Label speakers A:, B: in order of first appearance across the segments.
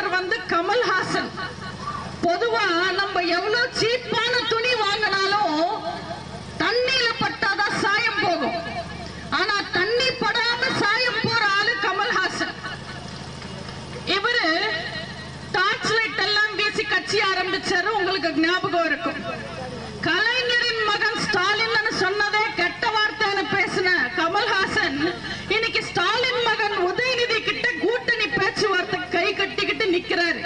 A: இன்னொருத்தர் வந்து கமல்ஹாசன். பொதுவா நம்ம எவ்வளவு சீப்பான துணி வாங்கினாலும் தண்ணியில பட்டாதான் சாயம் போகும். ஆனா தண்ணி படாம சாயம் போற ஆளு கமல்ஹாசன். இவரு டார்ச் லைட் எல்லாம் வீசி கட்சி ஆரம்பிச்சாரு. உங்களுக்கு ஞாபகம் இருக்கும் கலைஞரின் மகன் ஸ்டாலின் சொன்னதே கெட்ட வார்த்தைன்னு பேசின கமல்ஹாசன் இன்னைக்கு ஸ்டாலின் மகன் உதயநிதி கிட்ட கூட்டணி பேச்சுவார்த்தை கை கட்டிக்கிட்டு நிக்கிறாரு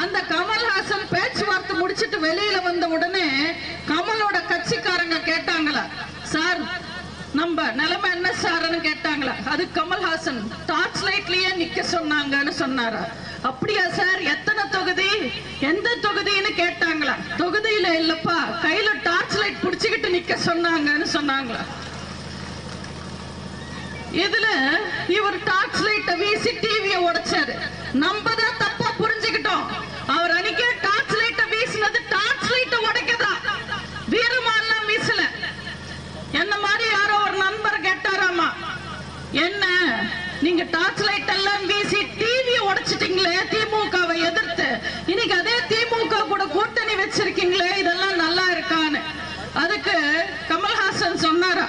A: அந்த கமல்ஹாசன் பேச்சுவார்த்தை முடிச்சிட்டு வெளியில வந்த உடனே கமலோட கட்சிக்காரங்க கேட்டாங்களா சார் நம்ம நிலைமை என்ன சார்னு கேட்டாங்களா அது கமல்ஹாசன் டார்ச் லைட்லயே நிக்க சொன்னாங்கன்னு சொன்னாரா? அப்படியா சார் எத்தனை தொகுதி எந்த தொகுதின்னு கேட்டாங்களா? தொகுதியில இல்லப்பா கையில டார்ச் லைட் புடிச்சுக்கிட்டு நிக்க சொன்னாங்கன்னு சொன்னாங்களா. இதுல இவர் டார்ச் லைட்டை வீசி டிவியை உடைச்சாரு. நம்ம தான் தப்பா புரிஞ்சுக்கிட்டோம் அவர் அன்னைக்கே டார்ச் லைட்ட வீசினது டார்ச் லைட்ட உடைக்கதா வீரமாலாம் வீசல என்ன மாதிரி யாரோ ஒரு நண்பர் கேட்டாராமா என்ன? நீங்க டார்ச் லைட் எல்லாம் வீசி டிவி உடைச்சிட்டீங்களே திமுகவை எதிர்த்து. இன்னைக்கு அதே திமுக கூட கூட்டணி வச்சிருக்கீங்களே இதெல்லாம் நல்லா இருக்கான்னு. அதுக்கு கமல்ஹாசன் சொன்னாரா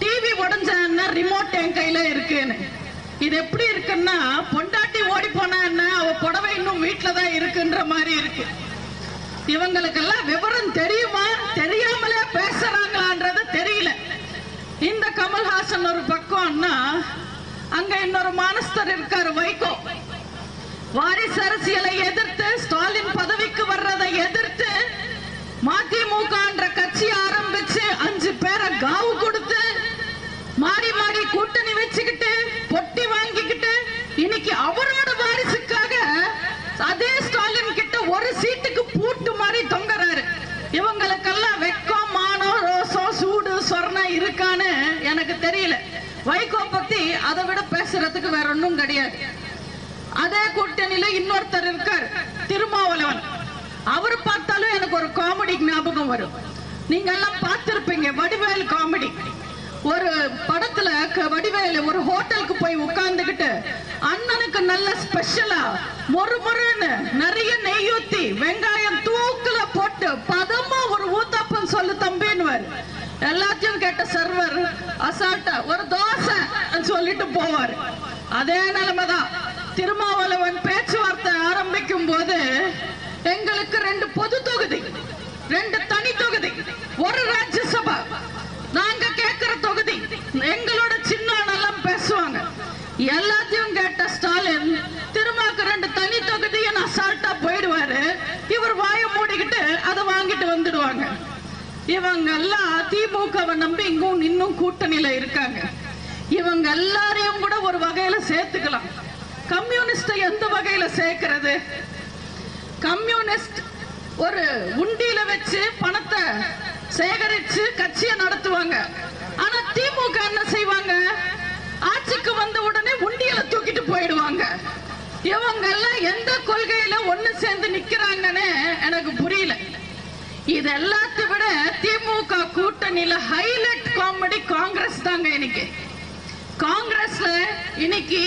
A: டிவி உடஞ்சா ரிமோட் என் கையில இருக்குன்னு. இது எப்படி இருக்குன்னா பொண்டாட்டி ஓடி போனா என்ன அவ புடவை இன்னும் வீட்டுலதான் இருக்குன்ற மாதிரி இருக்கு. இவங்களுக்கெல்லாம் விவரம் தெரியுமா? தெரியாமலே பேசுறாங்களான்றது தெரியல. இந்த கமல்ஹாசன் ஒரு பக்கம் பக்கம்னா அங்க இன்னொரு மானஸ்தர் இருக்காரு வைகோ. வாரிசு அரசியலை எதிர்த்து ஸ்டாலின் பதவிக்கு வர்றதை எதிர்த்து மதிமுகன்ற கட்சி ஆரம்பிச்சு அஞ்சு பேரை காவு கொடுத்து மாறி மாறி கூட்டணி வச்சுக்கிட்டு பொட்டி வாங்கிக்கிட்டு இன்னைக்கு அவரோட வாரிசுக்காக அதே ஸ்டாலின் கிட்ட ஒரு சீட்டுக்கு பூட்டு மாதிரி தொங்குறாரு. இவங்களுக்கெல்லாம் வெக்கம் மானம் ரோசம் சூடு சொர்ணம் இருக்கான்னு எனக்கு தெரியல. வைகோ பத்தி அதை விட பேசுறதுக்கு வேற ஒன்னும் கிடையாது. அதே கூட்டணியில இன்னொருத்தர் இருக்கார் திருமாவளவன். அவர் பார்த்தாலும் எனக்கு ஒரு காமெடி ஞாபகம் வரும். நீங்க எல்லாம் பார்த்திருப்பீங்க வடிவேல் காமெடி ஒரு படத்துல வடிவேல் வடிவேலு ஒரு ஹோட்டலுக்கு போய் உட்கார்ந்துகிட்டு அண்ணனுக்கு நல்ல ஸ்பெஷலா மொறு மொறுன்னு நிறைய நெய் ஊத்தி வெங்காயம் தூக்குல போட்டு பதமா ஒரு ஊத்தாப்பம் சொல்லு தம்பின்னுவார். எல்லாத்தையும் கேட்ட சர்வர் அசால்ட்டா ஒரு தோ சொல்லிட்டு போவார். அதே நிலைமைதான். திருமாவளவன் பேச்சுவார்த்தை ஆரம்பிக்கும் போது எங்களுக்கு ரெண்டு பொது தொகுதி ரெண்டு தனி தொகுதி ஒரு ராஜ்யசபா. நாங்க கேட்கிற தொகுதி எங்களோட சின்ன எல்லாம் பேசுவாங்க. எல்லாத்தையும் கேட்ட ஸ்டாலின் திருமாக்கு ரெண்டு தனி தொகுதியை நான் சால்ட்டா போயிடுவாரு. இவர் வாயை மூடிக்கிட்டு அதை வாங்கிட்டு வந்துடுவாங்க. இவங்க எல்லாம் திமுகவை நம்பி இங்கும் இன்னும் கூட்டணியில இருக்காங்க. இவங்க எல்லாரையும் கூட ஒரு வகையில சேர்த்துக்கலாம். கம்யூனிஸ்டை எந்த வகையில சேர்க்கிறது? கம்யூனிஸ்ட் ஒரு உண்டியில வச்சு பணத்தை சேகரிச்சு கட்சியை நடத்துவாங்க. ஆனா திமுக என்ன செய்வாங்க? ஆட்சிக்கு வந்த உடனே உண்டியல தூக்கிட்டு போயிடுவாங்க. இவங்க எல்லாம் எந்த கொள்கையில ஒண்ணு சேர்ந்து நிக்கிறாங்கன்னு எனக்கு புரியல. இது எல்லாத்தை விட திமுக கூட்டணியில ஹைலைட் காமெடி காங்கிரஸ் தாங்க இன்னைக்கு. காங்கிரஸ் இன்னைக்கு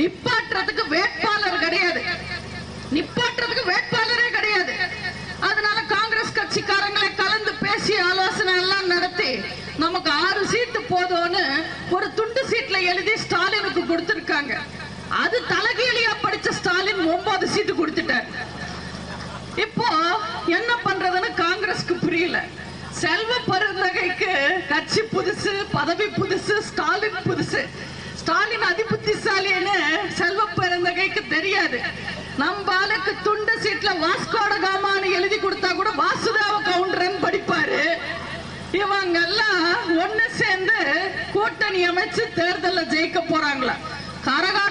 A: நிப்பாட்டுறதுக்கு வேட்பாளர் கிடையாது. நிப்பாட்டுறதுக்கு வேட்பாளரே கிடையாது. அதனால காங்கிரஸ் கட்சிக்காரங்களை கலந்து பேசி ஆலோசனை எல்லாம் நடத்தி நமக்கு ஆறு சீட்டு போதும்னு ஒரு துண்டு சீட்ல எழுதி ஸ்டாலினுக்கு கொடுத்திருக்காங்க. அது தலகீழியா படிச்ச ஸ்டாலின் ஒன்பது சீட்டு கொடுத்துட்டார். இப்போ என்ன பண்றதுன்னு காங்கிரஸ்க்கு புரியல. செல்வ பெருந்தகைக்கு கட்சி புதுசு பதவி புதுசு ஸ்டாலின் புதுசு. ஸ்டாலின் அதிபுத்திசாலின்னு செல்வ பெருந்தகைக்கு தெரியாது. நம்ம ஆளுக்கு துண்டு சீட்ல வாஸ்கோட காமான்னு எழுதி கொடுத்தா கூட வாசுதேவ கவுண்டரன் படிப்பாரு. இவங்க எல்லாம் ஒண்ணு சேர்ந்து கூட்டணி அமைச்சு தேர்தலில் ஜெயிக்க போறாங்களா? கரகா